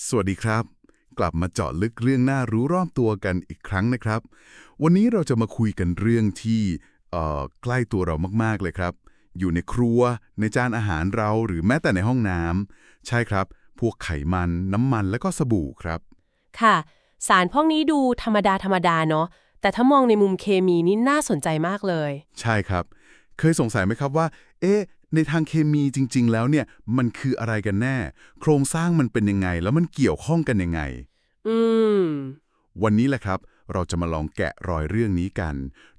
สวัสดีครับ กลับมาเจาะลึกเรื่องน่ารู้รอบตัวกันอีกครั้งนะครับ วันนี้เราจะมาคุยกันเรื่องที่เอ่อใกล้ตัวเรามากๆเลยครับ อยู่ในครัว ในจานอาหารเราหรือแม้แต่ในห้องน้ำใช่ครับ พวกไขมัน น้ำมันและก็สบู่ครับ ค่ะ สารพวกนี้ดูธรรมดาธรรมดาเนาะแต่ถ้ามองในมุมเคมีนี่น่าสนใจมากเลย ใช่ครับ เคยสงสัยไหมครับว่า เอ๊ะ ในทางเคมีจริง ๆ แล้วเนี่ยมันคืออะไรกันแน่ โครงสร้างมันเป็นยังไง แล้วมันเกี่ยวข้องกันยังไง อืม วันนี้แหละครับ เราจะมาลองแกะรอยเรื่องนี้กัน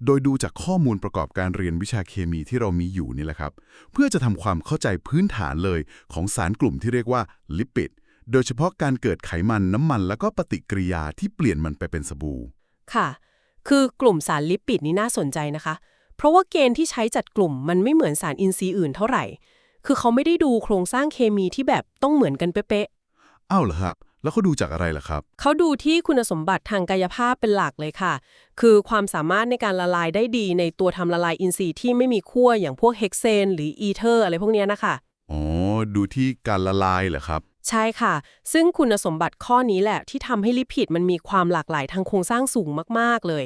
โดยดูจากข้อมูลประกอบการเรียนวิชาเคมีที่เรามีอยู่นี่แหละครับ เพื่อจะทำความเข้าใจพื้นฐานเลยของสารกลุ่มที่เรียกว่าลิปิด โดยเฉพาะการเกิดไขมันน้ำมัน แล้วก็ปฏิกิริยาที่เปลี่ยนมันไปเป็นสบู่ ค่ะ คือกลุ่มสารลิปิดนี่น่าสนใจนะคะเพ ราะว่าเกณฑ์ที่ใช้จัดกลุ่มมันไม่เหมือนสารอินทรีย์อื่นเท่าไหร่ คือเขาไม่ได้ดูโครงสร้างเคมีที่แบบต้องเหมือนกันเป๊ะอ้าวเหรอครับแล้วเขาดูจากอะไรล่ะครับๆเขาดูที่คุณสมบัติทางกายภาพเป็นหลักเลยค่ะ คือความสามารถในการละลายได้ดีในตัวทำละลายอินทรีย์ที่ไม่มีขั้วอย่างพวกเฮกเซนหรืออีเทอร์อะไรพวกเนี้ยนะคะ อ๋อ ดูที่การละลายเหรอครับ ใช่ค่ะ ซึ่งคุณสมบัติข้อนี้แหละที่ทำให้ลิปิดมันมีความหลากหลายทางโครงสร้างสูงมากๆเลย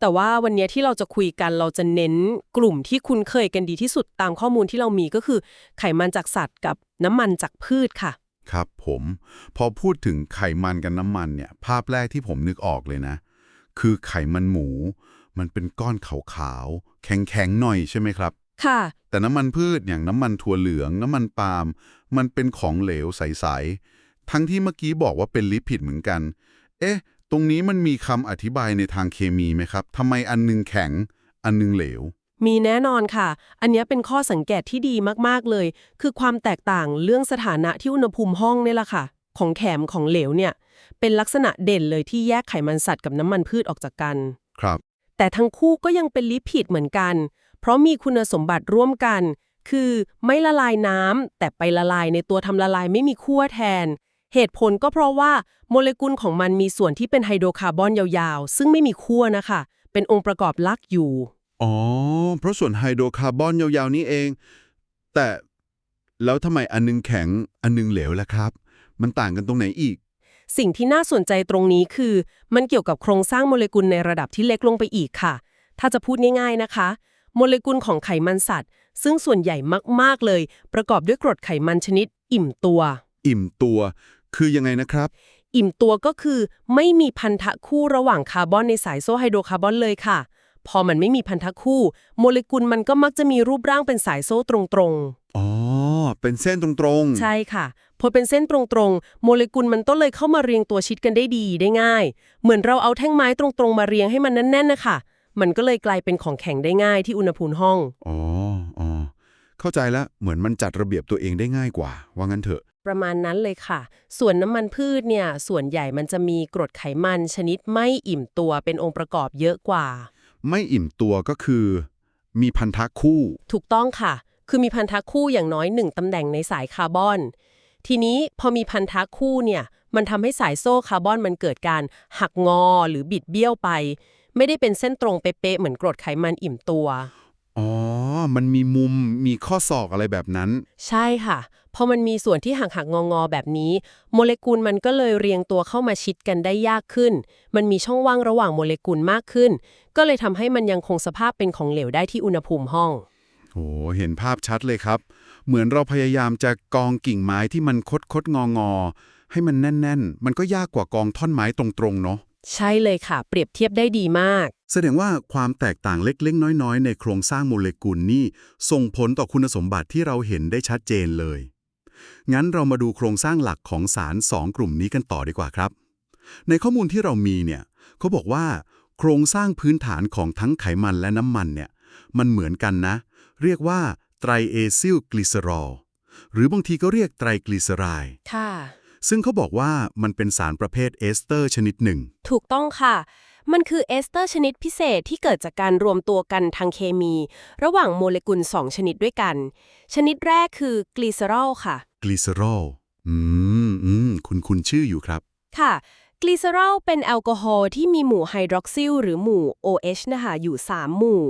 แต่ว่าวันนี้ที่เราจะคุยกันเราจะเน้นกลุ่มที่คุ้นเคยกันดีที่สุดตามข้อมูลที่เรามีก็คือ ไขมันจากสัตว์กับน้ำมันจากพืชค่ะ ครับผม พอพูดถึงไขมันกับน้ำมันเนี่ย ภาพแรกที่ผมนึกออกเลยนะ คือไขมันหมู มันเป็นก้อนขาวๆแข็งๆหน่อยใช่ไหมครับค่ะ แต่น้ำมันพืชอย่างน้ำมันถั่วเหลือง น้ำมันปาล์มมันเป็นของเหลวใสๆทั้งที่เมื่อกี้บอกว่าเป็นลิปิดเหมือนกัน เอ๊ะ ตรงนี้มันมีคำอธิบายในทางเคมีไหมครับทำไมอันนึงแข็ง อันนึงเหลว มีแน่นอนค่ะ อันเนี้ยเป็นข้อสังเกตที่ดีมากๆเลย คือความแตกต่างเรื่องสถานะที่อุณหภูมิห้องเนี่ยแหละค่ะ ของแขมของเหลวเนี่ย เป็นลักษณะเด่นเลยที่แยกไขมันสัตว์กับน้ำมันพืชออกจากกัน ครับ แต่ทั้งคู่ก็ยังเป็นลิปิดเหมือนกัน เพราะมีคุณสมบัติร่วมกัน คือไม่ละลายน้ำแต่ไปละลายในตัวทำละลายไม่มีขั้วแทน เหตุผลก็เพราะว่าโมเลกุลของมันมีส่วนที่เป็นไฮโดรคาร์บอนยาวๆ ซึ่งไม่มีขั้วนะคะ เป็นองค์ประกอบหลักอยู่ อ๋อ เพราะส่วนไฮโดรคาร์บอนยาวๆ นี่เอง แต่แล้วทำไมอันนึงแข็งอันนึงเหลวล่ะครับ มันต่างกันตรงไหนอีก สิ่งที่น่าสนใจตรงนี้คือ มันเกี่ยวกับโครงสร้างโมเลกุลในระดับที่เล็กลงไปอีกค่ะ ถ้าจะพูดง่าย ๆนะคะ โมเลกุลของไขมันสัตว์ ซึ่งส่วนใหญ่มากๆเลย ประกอบด้วยกรดไขมันชนิด อิ่มตัว อิ่มตัว คือยังไงนะครับ อิ่มตัวก็คือไม่มีพันธะคู่ระหว่างคาร์บอนในสายโซ่ไฮโดรคาร์บอนเลยค่ะ พอมันไม่มีพันธะคู่ โมเลกุลมันก็มักจะมีรูปร่างเป็นสายโซ่ตรงๆ อ๋อ เป็นเส้นตรงๆ ใช่ค่ะ พอเป็นเส้นตรงๆ โมเลกุลมันต้องเลยเข้ามาเรียงตัวชิดกันได้ดีได้ง่าย เหมือนเราเอาแท่งไม้ตรงๆ มาเรียงให้มันแน่นๆนะคะ มันก็เลยกลายเป็นของแข็งได้ง่ายที่อุณหภูมิห้อง อ๋อ อ๋อ เข้าใจแล้ว เหมือนมันจัดระเบียบตัวเองได้ง่ายกว่า ว่างั้นเถอะ ประมาณนั้นเลยค่ะ ส่วนน้ำมันพืชเนี่ย ส่วนใหญ่มันจะมีกรดไขมันชนิดไม่อิ่มตัวเป็นองค์ประกอบเยอะกว่า ไม่อิ่มตัวก็คือ มีพันธะคู่ ถูกต้องค่ะ คือมีพันธะคู่อย่างน้อยหนึ่งตำแหน่งในสายคาร์บอน ทีนี้พอมีพันธะคู่เนี่ย มันทำให้สายโซ่คาร์บอนมันเกิดการหักงอหรือบิดเบี้ยวไป ไม่ได้เป็นเส้นตรงเป๊ะๆเหมือนกรดไขมันอิ่มตัวอ๋อ มันมีมุมมีข้อศอกอะไรแบบนั้น ใช่ค่ะ พอมันมีส่วนที่หักหักงองอๆแบบนี้ โมเลกุลมันก็เลยเรียงตัวเข้ามาชิดกันได้ยากขึ้น มันมีช่องว่างระหว่างโมเลกุลมากขึ้น ก็เลยทำให้มันยังคงสภาพเป็นของเหลวได้ที่อุณหภูมิห้องโหเห็นภาพชัดเลยครับ เหมือนเราพยายามจะกองกิ่งไม้ที่มันคดคดงองอๆให้มันแน่น ๆ มันก็ยากกว่ากองท่อนไม้ตรงๆเนาะ ใช่เลยค่ะ เปรียบเทียบได้ดีมาก แสดงว่าความแตกต่างเล็กๆ น้อย ๆ ในโครงสร้างโมเลกุลนี่ส่งผลต่อคุณสมบัติที่เราเห็นได้ชัดเจนเลย งั้นเรามาดูโครงสร้างหลักของสารสองกลุ่มนี้กันต่อดีกว่าครับ ในข้อมูลที่เรามีเนี่ยเขาบอกว่า โครงสร้างพื้นฐานของทั้งไขมันและน้ำมันเนี่ยมันเหมือนกันนะ เรียกว่าไตรเอซิลกลิเซอรอลหรือบางทีก็เรียกไตรกลีเซอไรด์ค่ะ ซึ่งเขาบอกว่ามันเป็นสารประเภทเอสเตอร์ชนิดหนึ่ง ถูกต้องค่ะ มันคือเอสเตอร์ชนิดพิเศษที่เกิดจากการรวมตัวกันทางเคมี ระหว่างโมเลกุล 2 ชนิดด้วยกัน ชนิดแรกคือกลีเซอรอลค่ะ กลีเซอรอล อืมอืมคุณคุณชื่ออยู่ครับ ค่ะกลีเซอรอลเป็นแอลกอฮอล์ที่มีหมู่ไฮดรอกซิลหรือหมู่ OH นะคะอยู่ 3 หมู่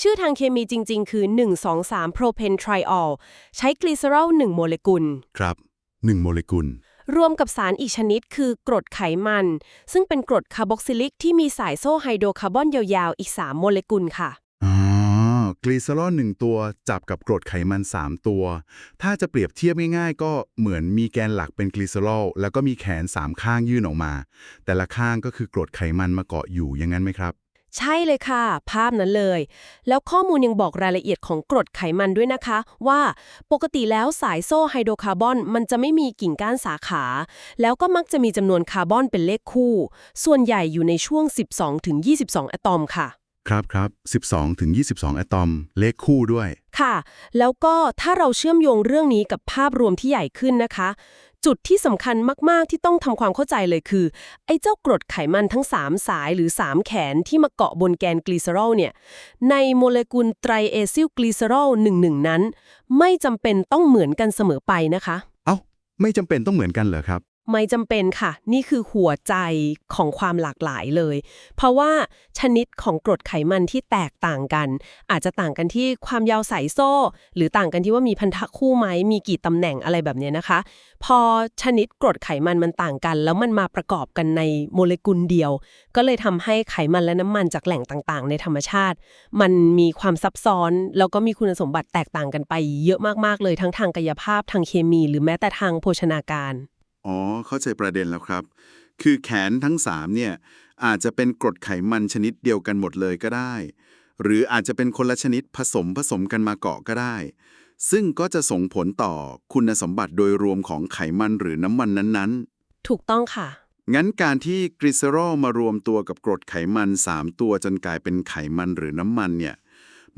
ชื่อทางเคมีจริง ๆ คือ 123โพรเพนไทรออลใช้กลีเซอรอล1โมเลกุล ครับหนึ่งโมเลกุล รวมกับสารอีกชนิดคือกรดไขมัน ซึ่งเป็นกรดคาร์บอกซิลิกที่มีสายโซ่ไฮโดรคาร์บอนยาวๆ อีก 3 โมเลกุลค่ะอ๋อกลีเซอรอลหนึ่งตัวจับกับกรดไขมัน 3 ตัว ถ้าจะเปรียบเทียบง่ายๆ ก็เหมือนมีแกนหลักเป็นกลีเซอรอลแล้วก็มีแขน 3 ข้างยื่นออกมา แต่ละข้างก็คือกรดไขมันมาเกาะอยู่อย่างนั้นไหมครับ ใช่เลยค่ะ ภาพนั้นเลย แล้วข้อมูลยังบอกรายละเอียดของกรดไขมันด้วยนะคะ ว่าปกติแล้วสายโซ่ไฮโดรคาร์บอนมันจะไม่มีกิ่งก้านสาขา แล้วก็มักจะมีจำนวนคาร์บอนเป็นเลขคู่ ส่วนใหญ่อยู่ในช่วง 12-22 อะตอมค่ะ ครับครับ12ถึง22 อะตอม เลขคู่ด้วย ค่ะ แล้วก็ถ้าเราเชื่อมโยงเรื่องนี้กับภาพรวมที่ใหญ่ขึ้นนะคะ จุดที่สำคัญมาก ๆ ที่ต้องทำความเข้าใจเลยคือ ไอ้เจ้ากรดไขมันทั้ง 3 สายหรือ 3 แขนที่มาเกาะบนแกนกลีเซอรอลเนี่ย ในโมเลกุลไตรเอซิลกลีเซอรอล11นั้น ไม่จำเป็นต้องเหมือนกันเสมอไปนะคะ เอ้า ไม่จำเป็นต้องเหมือนกันเหรอครับ ไม่จำเป็นค่ะ นี่คือหัวใจของความหลากหลายเลย เพราะว่าชนิดของกรดไขมันที่แตกต่างกัน อาจจะต่างกันที่ความยาวสายโซ่ หรือต่างกันที่ว่ามีพันธะคู่ไหมมีกี่ตำแหน่งอะไรแบบนี้นะคะ พอชนิดกรดไขมันมันต่างกัน แล้วมันมาประกอบกันในโมเลกุลเดียว ก็เลยทำให้ไขมันและน้ำมันจากแหล่งต่างๆ ในธรรมชาติ มันมีความซับซ้อนแล้วก็มีคุณสมบัติแตกต่างกันไป เยอะมากๆเลยทั้งทางกายภาพทางเคมี หรือแม้แต่ทางโภชนาการ อ๋อ เข้าใจประเด็นแล้วครับ คือแขนทั้ง 3 เนี่ย อาจจะเป็นกรดไขมันชนิดเดียวกันหมดเลยก็ได้ หรืออาจจะเป็นคนละชนิดผสมผสมกันมาเกาะก็ได้ ซึ่งก็จะส่งผลต่อคุณสมบัติโดยรวมของไขมันหรือน้ำมันนั้นถูกต้องค่ะๆงั้นการที่กลีเซอรอลมารวมตัวกับกรดไขมัน 3 ตัวจนกลายเป็นไขมันหรือน้ำมันเนี่ย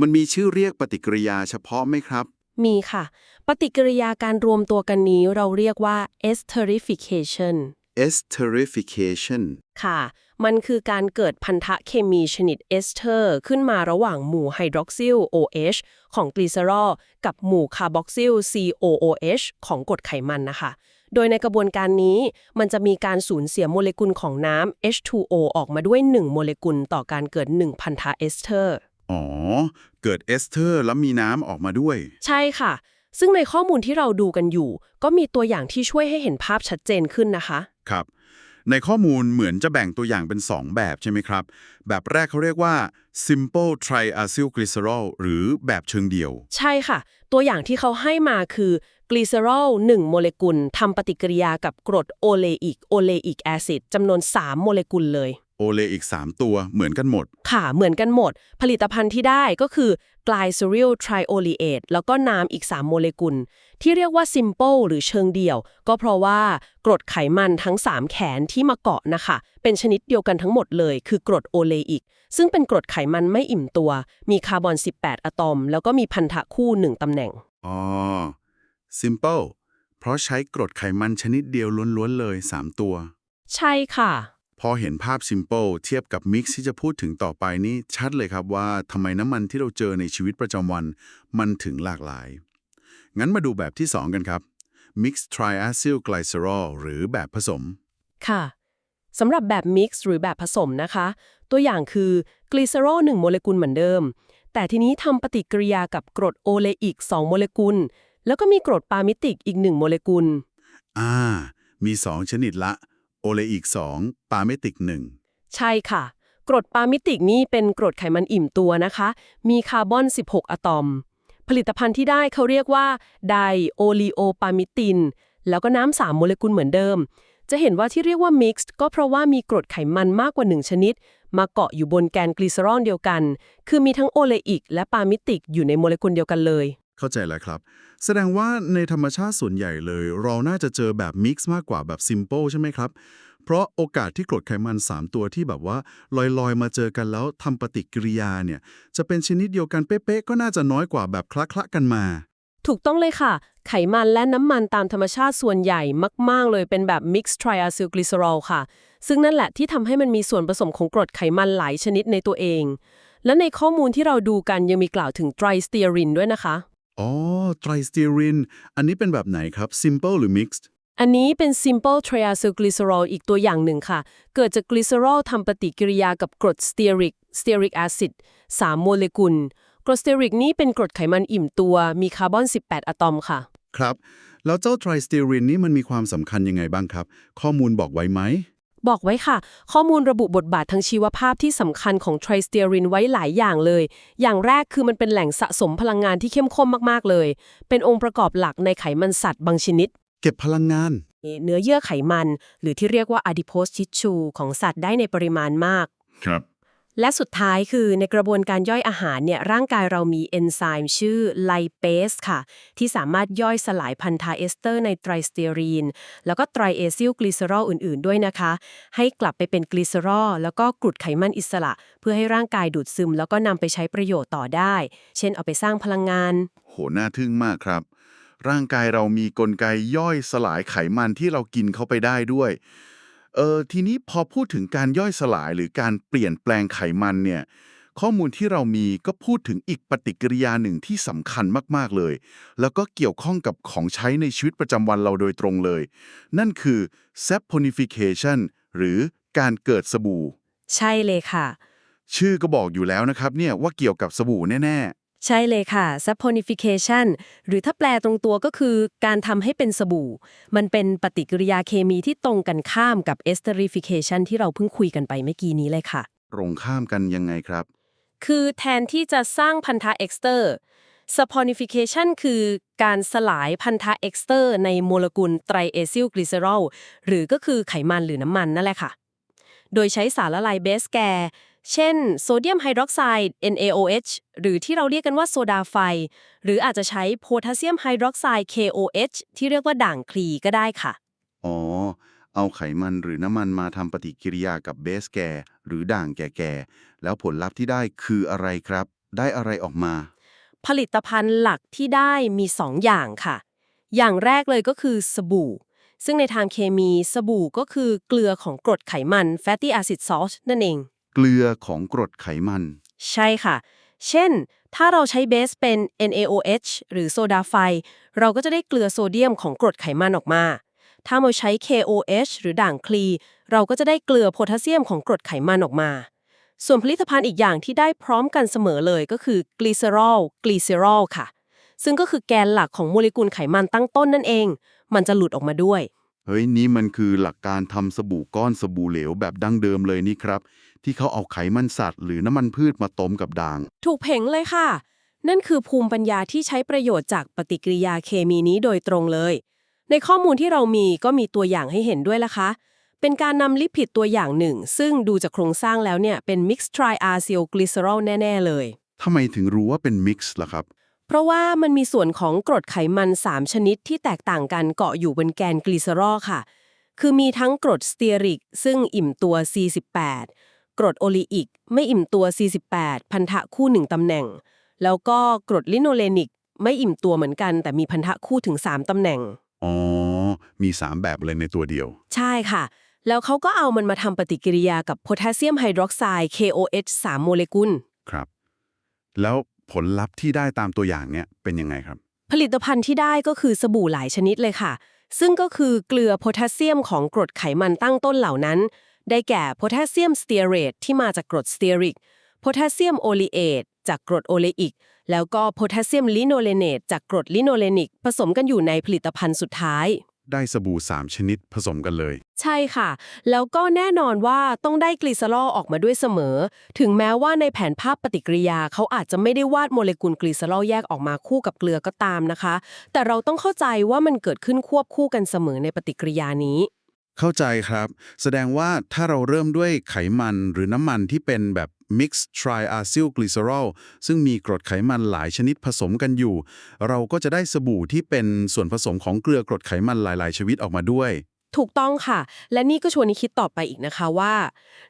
มันมีชื่อเรียกปฏิกิริยาเฉพาะไหมครับ มีค่ะ ปฏิกิริยาการรวมตัวกันนี้เราเรียกว่า esterification esterification ค่ะ มันคือการเกิดพันธะเคมีชนิดเอสเทอร์ขึ้นมาระหว่างหมู่ไฮดรอกซิล OH ของกลีเซอรอลกับหมู่คาร์บอกซิล COOH ของกรดไขมันนะคะ โดยในกระบวนการนี้มันจะมีการสูญเสียโมเลกุลของน้ำ H2O ออกมาด้วย 1 โมเลกุลต่อการเกิด 1 พันธะเอสเทอร์ อ๋อ เกิดเอสเทอร์แล้วมีน้ำออกมาด้วย ใช่ค่ะ ซึ่งในข้อมูลที่เราดูกันอยู่ ก็มีตัวอย่างที่ช่วยให้เห็นภาพชัดเจนขึ้นนะคะ ครับ ในข้อมูลเหมือนจะแบ่งตัวอย่างเป็น 2 แบบใช่ไหมครับ แบบแรกเขาเรียกว่า simple triacylglycerol หรือแบบเชิงเดี่ยว ใช่ค่ะ ตัวอย่างที่เขาให้มาคือกลีเซอรอล1โมเลกุลทำปฏิกิริยากับกรดโอเลอิกโอเลอิกแอซิดจำนวน 3 โมเลกุลเลย โอเลอีก 3 ตัวเหมือนกันหมด ค่ะ เหมือนกันหมด ผลิตภัณฑ์ที่ได้ก็คือกล y ซ e ริลไทรโอลีเอทแล้วก็น้ำอีก 3 โมเลกุล ที่เรียกว่า simple หรือเชิงเดี่ยว ก็เพราะว่ากรดไขมันทั้ง 3 แขนที่มาเกาะนะคะ เป็นชนิดเดียวกันทั้งหมดเลย คือกรดโอเลอิก ซึ่งเป็นกรดไขมันไม่อิ่มตัว มีคาร์บอน 18 อะตอม แล้วก็มีพันธะคู่ 1ตำแหน่ง อ๋อ simple เพราะใช้กรดไขมันชนิดเดียวล้วนๆเลย 3 ตัว ใช่ค่ะ พอเห็นภาพ simple เทียบกับ mix ที่จะพูดถึงต่อไปนี่ชัดเลยครับว่าทำไมน้ำมันที่เราเจอในชีวิตประจำวัน มันถึงหลากหลาย งั้นมาดูแบบที่ 2 กันครับ mix triacyl glycerol หรือแบบผสม ค่ะสำหรับแบบมิกซ์หรือแบบผสมนะคะ ตัวอย่างคือกลีเซอรอล1โมเลกุลเหมือนเดิม แต่ทีนี้ทำปฏิกิริยากับกรดโอเลอิก 2 โมเลกุล แล้วก็มีกรดปามิติกอีก 1 โมเลกุล อ่า มี 2 ชนิดละ โอเลอีก 2 ปาเมติก 1 ใช่ค่ะ กรดปามิติกนี่เป็นกรดไขมันอิ่มตัวนะคะ มีคาร์บอน 16 อะตอม ผลิตภัณฑ์ที่ได้เขาเรียกว่าไดโอลีโอปามิติน แล้วก็น้ำ3โมเลกุลเหมือนเดิม จะเห็นว่าที่เรียกว่า mixed ก็เพราะว่ามีกรดไขมันมากกว่า 1 ชนิด มาเกาะอยู่บนแกนกลีเซอรอลเดียวกัน คือมีทั้งโอเลอิกและปามิติกอยู่ในโมเลกุลเดียวกันเลย เข้าใจแล้วครับ แสดงว่าในธรรมชาติส่วนใหญ่เลย เราน่าจะเจอแบบมิกซ์มากกว่าแบบ simple ใช่ไหมครับ เพราะโอกาสที่กรดไขมัน 3 ตัวที่แบบว่าลอยๆ มาเจอกันแล้วทำปฏิกิริยาเนี่ย จะเป็นชนิดเดียวกันเป๊ะๆก็น่าจะน้อยกว่าแบบคละๆกันมา ถูกต้องเลยค่ะ ไขมันและน้ำมันตามธรรมชาติส่วนใหญ่มาก ๆ เลยเป็นแบบ mixed triacylglycerol ค่ะ ซึ่งนั่นแหละที่ทำให้มันมีส่วนผสมของกรดไขมันหลายชนิดในตัวเอง และในข้อมูลที่เราดูกันยังมีกล่าวถึง tristearin ด้วยนะคะ อ๋อไตรสเตียริน อันนี้เป็นแบบไหนครับ simple หรือ mixed อันนี้เป็น simple triacylglycerol อีกตัวอย่างหนึ่งค่ะ เกิดจากกลีเซอรอลทำปฏิกิริยากับกรด stearic stearic acid 3โมเลกุล กรด stearic นี่เป็นกรดไขมันอิ่มตัว มีคาร์บอน 18 อะตอมค่ะ ครับ แล้วเจ้าไทรสเตอรินนี่มันมีความสำคัญยังไงบ้างครับ ข้อมูลบอกไว้ไหม บอกไว้ค่ะ ข้อมูลระบุบทบาททางชีวภาพที่สำคัญของไทรสเตียรินไว้หลายอย่างเลย อย่างแรกคือมันเป็นแหล่งสะสมพลังงานที่เข้มข้นมากๆเลย เป็นองค์ประกอบหลักในไขมันสัตว์บางชนิด เก็บพลังงาน เนื้อเยื่อไขมัน หรือที่เรียกว่า adipose tissue ของสัตว์ได้ในปริมาณมาก ครับ และสุดท้ายคือในกระบวนการย่อยอาหารเนี่ยร่างกายเรามีเอนไซม์ชื่อไลเปสค่ะ ที่สามารถย่อยสลายพันธาเอสเตอร์ในไตรสเตียรีน แล้วก็ไตรเอซิลกลีเซอรอลอื่น ๆ ด้วยนะคะ ให้กลับไปเป็นกลีเซอรอลแล้วก็กรุดไขมันอิสระ เพื่อให้ร่างกายดูดซึม แล้วก็นำไปใช้ประโยชน์ต่อได้ เช่นเอาไปสร้างพลังงาน โหน่าทึ่งมากครับ ร่างกายเรามีกลไกย่อยสลายไขมันที่เรากินเข้าไปได้ด้วย เออทีนี้พอพูดถึงการย่อยสลายหรือการเปลี่ยนแปลงไขมันเนี่ย ข้อมูลที่เรามีก็พูดถึงอีกปฏิกิริยาหนึ่งที่สำคัญมากๆเลย แล้วก็เกี่ยวข้องกับของใช้ในชีวิตประจำวันเราโดยตรงเลย นั่นคือ saponification หรือการเกิดสบู่ ใช่เลยค่ะ ชื่อก็บอกอยู่แล้วนะครับเนี่ยว่าเกี่ยวกับสบู่แน่ๆ ใช่เลยค่ะ saponification หรือถ้าแปลตรงตัวก็คือการทำให้เป็นสบู่ มันเป็นปฏิกิริยาเคมีที่ตรงกันข้ามกับ esterification ที่เราเพิ่งคุยกันไปเมื่อกี้นี้เลยค่ะ ตรงข้ามกันยังไงครับ คือแทนที่จะสร้างพันธะเอ็กสเตอร์ saponification คือการสลายพันธะเอ็กสเตอร์ในโมเลกุลไตรเอซิลกลีเซอรอลหรือก็คือไขมันหรือน้ำมันนั่นแหละค่ะ โดยใช้สารละลายเบสแกร์ เช่นโซเดียมไฮดรอกไซด์ NaOH หรือที่เราเรียกกันว่าโซดาไฟ หรืออาจจะใช้โพแทสเซียมไฮดรอกไซด์ KOH ที่เรียกว่าด่างคลีก็ได้ค่ะ อ๋อ เอาไขมันหรือน้ำมันมาทำปฏิกิริยากับเบสแกร์หรือด่างแก่ๆ แล้วผลลัพธ์ที่ได้คืออะไรครับ ได้อะไรออกมา ผลิตภัณฑ์หลักที่ได้มี 2 อย่างค่ะ อย่างแรกเลยก็คือสบู่ซึ่งในทางเคมีสบู่ก็คือเกลือของกรดไขมัน fatty acid salt นั่นเอง เกลือของกรดไขมัน ใช่ค่ะ เช่น ถ้าเราใช้เบสเป็น NaOH หรือโซดาไฟ เราก็จะได้เกลือโซเดียมของกรดไขมันออกมา ถ้าเราใช้ KOH หรือด่างคลี เราก็จะได้เกลือโพแทสเซียมของกรดไขมันออกมา ส่วนผลิตภัณฑ์อีกอย่างที่ได้พร้อมกันเสมอเลยก็คือกลีเซอรอลกลีเซอรอลค่ะ ซึ่งก็คือแกนหลักของโมเลกุลไขมันตั้งต้นนั่นเอง มันจะหลุดออกมาด้วยเฮ้ยนี่มันคือหลักการทำสบู่ก้อนสบู่เหลวแบบดั้งเดิมเลยนี่ครับ ที่เขาเอาไขมันสัตว์หรือน้ำมันพืชมาต้มกับด่าง ถูกเพ่งเลยค่ะ นั่นคือภูมิปัญญาที่ใช้ประโยชน์จากปฏิกิริยาเคมีนี้โดยตรงเลย ในข้อมูลที่เรามีก็มีตัวอย่างให้เห็นด้วยละคะ เป็นการนำลิปิดตัวอย่างหนึ่ง ซึ่งดูจากโครงสร้างแล้วเนี่ยเป็น mixed triacylglycerol แน่ ๆ เลยทำไมถึงรู้ว่าเป็นมิกซ์ล่ะครับ เพราะว่ามันมีส่วนของกรดไขมัน 3 ชนิดที่แตกต่างกันเกาะอยู่บนแกนกลีเซอรอลค่ะ คือมีทั้งกรดสเตียริก ซึ่งอิ่มตัว 48 กรดโอลีอิก ไม่อิ่มตัว 48 พันธะคู่ 1 ตำแหน่ง แล้วก็กรดลิโนเลนิก ไม่อิ่มตัวเหมือนกัน แต่มีพันธะคู่ถึง 3 ตำแหน่ง อ๋อ มี 3 แบบเลยในตัวเดียว ใช่ค่ะ แล้วเขาก็เอามันมาทำปฏิกิริยากับโพแทสเซียมไฮดรอกไซด์ KOH 3 โมเลกุล ครับ แล้วผลลัพธ์ที่ได้ตามตัวอย่างเนี่ยเป็นยังไงครับ ผลิตภัณฑ์ที่ได้ก็คือสบู่หลายชนิดเลยค่ะ ซึ่งก็คือเกลือโพแทสเซียมของกรดไขมันตั้งต้นเหล่านั้น ได้แก่โพแทสเซียมสเตียเรตที่มาจากกรดสเตียริก โพแทสเซียมโอลีเอตจากกรดโอเลอิก แล้วก็โพแทสเซียมลิโนเลเนตจากกรดลิโนเลนิก ผสมกันอยู่ในผลิตภัณฑ์สุดท้าย ได้สบู่ 3 ชนิดผสมกันเลย ใช่ค่ะ แล้วก็แน่นอนว่าต้องได้กลีเซอรอลออกมาด้วยเสมอ ถึงแม้ว่าในแผนภาพปฏิกิริยาเขาอาจจะไม่ได้วาดโมเลกุลกลีเซอรอลแยกออกมาคู่กับเกลือก็ตามนะคะ แต่เราต้องเข้าใจว่ามันเกิดขึ้นควบคู่กันเสมอในปฏิกิริยานี้ เข้าใจครับ แสดงว่าถ้าเราเริ่มด้วยไขมันหรือน้ำมันที่เป็นแบบ mixed triacylglycerol ซึ่งมีกรดไขมันหลายชนิดผสมกันอยู่ เราก็จะได้สบู่ที่เป็นส่วนผสมของเกลือกรดไขมันหลาย ๆ ชนิดออกมาด้วย ถูกต้องค่ะ และนี่ก็ชวนให้คิดต่อไปอีกนะคะว่า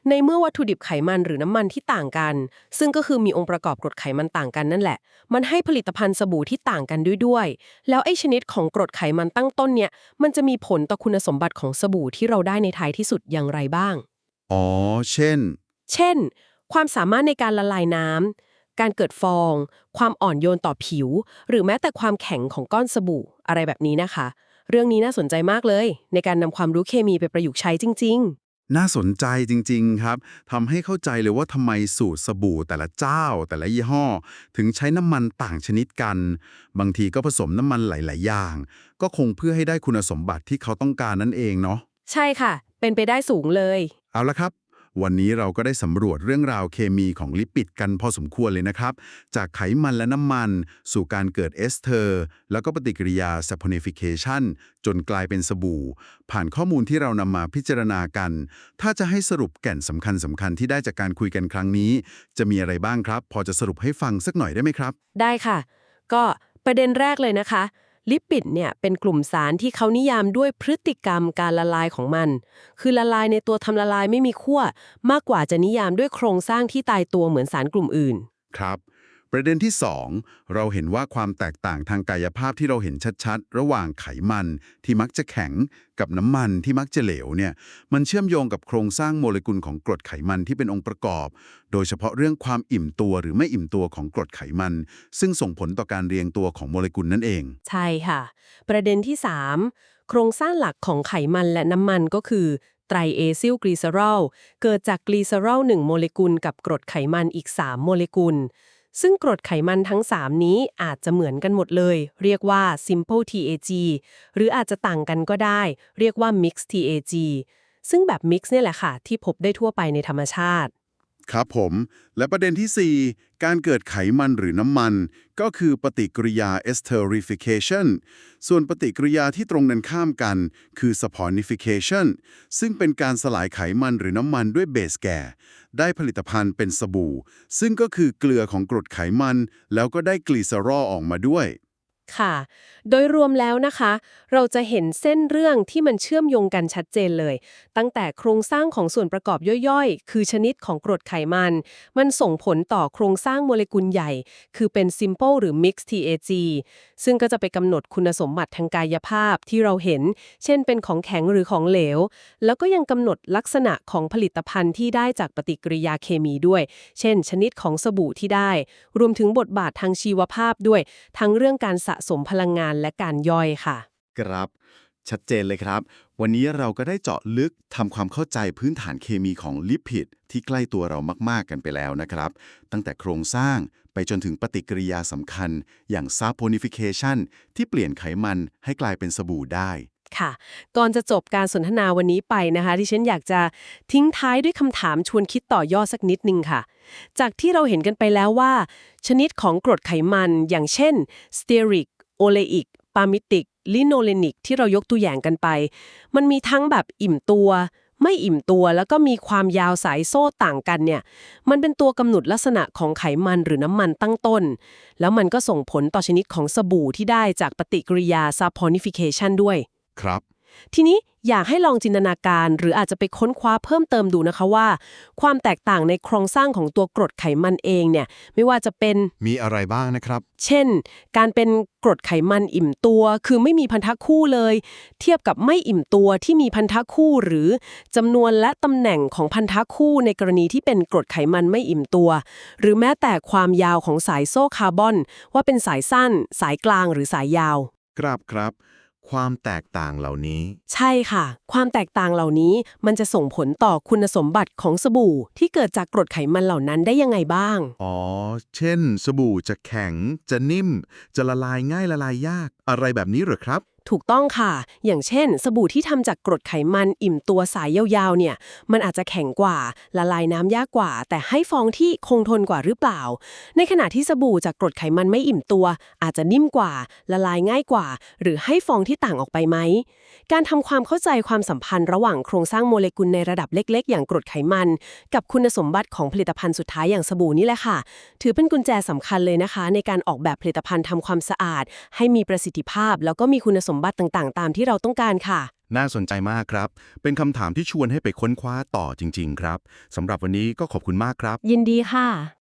ในเมื่อวัตถุดิบไขมันหรือน้ำมันที่ต่างกัน ซึ่งก็คือมีองค์ประกอบกรดไขมันต่างกันนั่นแหละ มันให้ผลิตภัณฑ์สบู่ที่ต่างกันด้วยด้วย แล้วไอ้ชนิดของกรดไขมันตั้งต้นเนี่ย มันจะมีผลต่อคุณสมบัติของสบู่ที่เราได้ในท้ายที่สุดอย่างไรบ้าง อ๋อ เช่น เช่น ความสามารถในการละลายน้ำการเกิดฟอง ความอ่อนโยนต่อผิว หรือแม้แต่ความแข็งของก้อนสบู่อะไรแบบนี้นะคะ เรื่องนี้น่าสนใจมากเลย ในการนำความรู้เคมีไปประยุกต์ใช้จริงน่าสนใจจริง ๆ ครับทำให้เข้าใจเลยว่าทำไมสูตรสบู่แต่ละเจ้า แต่ละยี่ห้อ ถึงใช้น้ำมันต่างชนิดกัน บางทีก็ผสมน้ำมันหลาย ๆ อย่าง ก็คงเพื่อให้ได้คุณสมบัติที่เขาต้องการนั่นเองเนาะใช่ค่ะ เป็นไปได้สูงเลย เอาละครับ วันนี้เราก็ได้สำรวจเรื่องราวเคมีของลิปิดกันพอสมควรเลยนะครับ จากไขมันและน้ำมัน สู่การเกิดเอสเทอร์ แล้วก็ปฏิกิริยา saponification จนกลายเป็นสบู่ ผ่านข้อมูลที่เรานำมาพิจารณากัน ถ้าจะให้สรุปแก่นสำคัญสำคัญที่ได้จากการคุยกันครั้งนี้ จะมีอะไรบ้างครับ พอจะสรุปให้ฟังสักหน่อยได้ไหมครับ ได้ค่ะ ก็ประเด็นแรกเลยนะคะ ลิปิดเนี่ยเป็นกลุ่มสารที่เขานิยามด้วยพฤติกรรมการละลายของมัน คือละลายในตัวทำละลายไม่มีขั้วมากกว่าจะนิยามด้วยโครงสร้างที่ตายตัวเหมือนสารกลุ่มอื่น ครับ ประเด็นที่ 2 เราเห็นว่าความแตกต่างทางกายภาพที่เราเห็นชัดๆ ระหว่างไขมันที่มักจะแข็งกับน้ำมันที่มักจะเหลวเนี่ยมันเชื่อมโยงกับโครงสร้างโมเลกุลของกรดไขมันที่เป็นองค์ประกอบ โดยเฉพาะเรื่องความอิ่มตัวหรือไม่อิ่มตัวของกรดไขมัน ซึ่งส่งผลต่อการเรียงตัวของโมเลกุลนั่นเอง ใช่ค่ะ ประเด็นที่ 3 โครงสร้างหลักของไขมันและน้ำมันก็คือไตรเอซิลกลีเซอรอลเกิดจากกลีเซอรอล1โมเลกุลกับกรดไขมันอีก 3 โมเลกุล ซึ่งกรดไขมันทั้ง 3 นี้อาจจะเหมือนกันหมดเลย เรียกว่า simple TAG หรืออาจจะต่างกันก็ได้ เรียกว่า mixed TAG ซึ่งแบบ mix เนี่ยแหละค่ะ ที่พบได้ทั่วไปในธรรมชาติ ครับผม และประเด็นทีสี่ 4 การเกิดไขมันหรือน้ำมัน ก็คือปฏิกิริยา esterification ส่วนปฏิกิริยาที่ตรงกันข้ามกัน คือ saponification ซึ่งเป็นการสลายไขมันหรือน้ำมันด้วยเบสแก่ ได้ผลิตภัณฑ์เป็นสบู่ ซึ่งก็คือเกลือของกรดไขมัน แล้วก็ได้กลีเซอรอลออกมาด้วย ค่ะ โดยรวมแล้วนะคะ เราจะเห็นเส้นเรื่องที่มันเชื่อมโยงกันชัดเจนเลย ตั้งแต่โครงสร้างของส่วนประกอบย่อยๆ คือชนิดของกรดไขมัน มันส่งผลต่อโครงสร้างโมเลกุลใหญ่ คือเป็น simple หรือ mixed TAG ซึ่งก็จะไปกำหนดคุณสมบัติทางกายภาพที่เราเห็น เช่นเป็นของแข็งหรือของเหลว แล้วก็ยังกำหนดลักษณะของผลิตภัณฑ์ที่ได้จากปฏิกิริยาเคมีด้วย เช่น ชนิดของสบู่ที่ได้ รวมถึงบทบาททางชีวภาพด้วย ทั้งเรื่องการสะสมพลังงานและการย่อยค่ะ ครับ ชัดเจนเลยครับ วันนี้เราก็ได้เจาะลึกทำความเข้าใจพื้นฐานเคมีของลิปิดที่ใกล้ตัวเรามาก ๆ กันไปแล้วนะครับ ตั้งแต่โครงสร้างไปจนถึงปฏิกิริยาสำคัญ อย่างซาโพนิฟิเคชันที่เปลี่ยนไขมันให้กลายเป็นสบู่ได้ ค่ะ ก่อนจะจบการสนทนาวันนี้ไปนะคะที่ฉันอยากจะทิ้งท้ายด้วยคำถามชวนคิดต่อยอดสักนิดนึงค่ะ จากที่เราเห็นกันไปแล้วว่า ชนิดของกรดไขมันอย่างเช่นสเตียริกโอเลอิกปามิติกลิโนเลนิกที่เรายกตัวอย่างกันไป มันมีทั้งแบบอิ่มตัว ไม่อิ่มตัวแล้วก็มีความยาวสายโซ่ต่างกันเนี่ย มันเป็นตัวกำหนดลักษณะของไขมันหรือน้ำมันตั้งต้น แล้วมันก็ส่งผลต่อชนิดของสบู่ที่ได้จากปฏิกิริยา saponification ด้วย ครับ ทีนี้อยากให้ลองจินตนาการหรืออาจจะไปค้นคว้าเพิ่มเติมดูนะคะว่า ความแตกต่างในโครงสร้างของตัวกรดไขมันเองเนี่ยไม่ว่าจะเป็น มีอะไรบ้างนะครับ เช่น การเป็นกรดไขมันอิ่มตัว คือไม่มีพันธะคู่เลย เทียบกับไม่อิ่มตัวที่มีพันธะคู่หรือจำนวนและตำแหน่งของพันธะคู่ในกรณีที่เป็นกรดไขมันไม่อิ่มตัว หรือแม้แต่ความยาวของสายโซ่คาร์บอน ว่าเป็นสายสั้น สายกลางหรือสายยาว ครับครับ ความแตกต่างเหล่านี้ ใช่ค่ะ ความแตกต่างเหล่านี้มันจะส่งผลต่อคุณสมบัติของสบู่ที่เกิดจากกรดไขมันเหล่านั้นได้ยังไงบ้าง อ๋อ เช่น สบู่จะแข็ง จะนิ่ม จะละลายง่ายละลายยาก อะไรแบบนี้เหรอครับ ถูกต้องค่ะ อย่างเช่น สบู่ที่ทำจากกรดไขมันอิ่มตัวสายยาวๆเนี่ย มันอาจจะแข็งกว่า ละลายน้ำยากกว่า แต่ให้ฟองที่คงทนกว่าหรือเปล่า ในขณะที่สบู่จากกรดไขมันไม่อิ่มตัว อาจจะนิ่มกว่า ละลายง่ายกว่า หรือให้ฟองที่ต่างออกไปไหม การทำความเข้าใจความสัมพันธ์ระหว่างโครงสร้างโมเลกุลในระดับเล็ก ๆ อย่างกรดไขมัน กับคุณสมบัติของผลิตภัณฑ์สุดท้ายอย่างสบู่นี่แหละค่ะ ถือเป็นกุญแจสำคัญเลยนะคะ ในการออกแบบผลิตภัณฑ์ทำความสะอาด ให้มีประสิทธิภาพ แล้วก็มีคุณสมบัติต่างๆ ตามที่เราต้องการค่ะ น่าสนใจมากครับ เป็นคำถามที่ชวนให้ไปค้นคว้าต่อจริง ๆ ครับสำหรับวันนี้ก็ขอบคุณมากครับ ยินดีค่ะ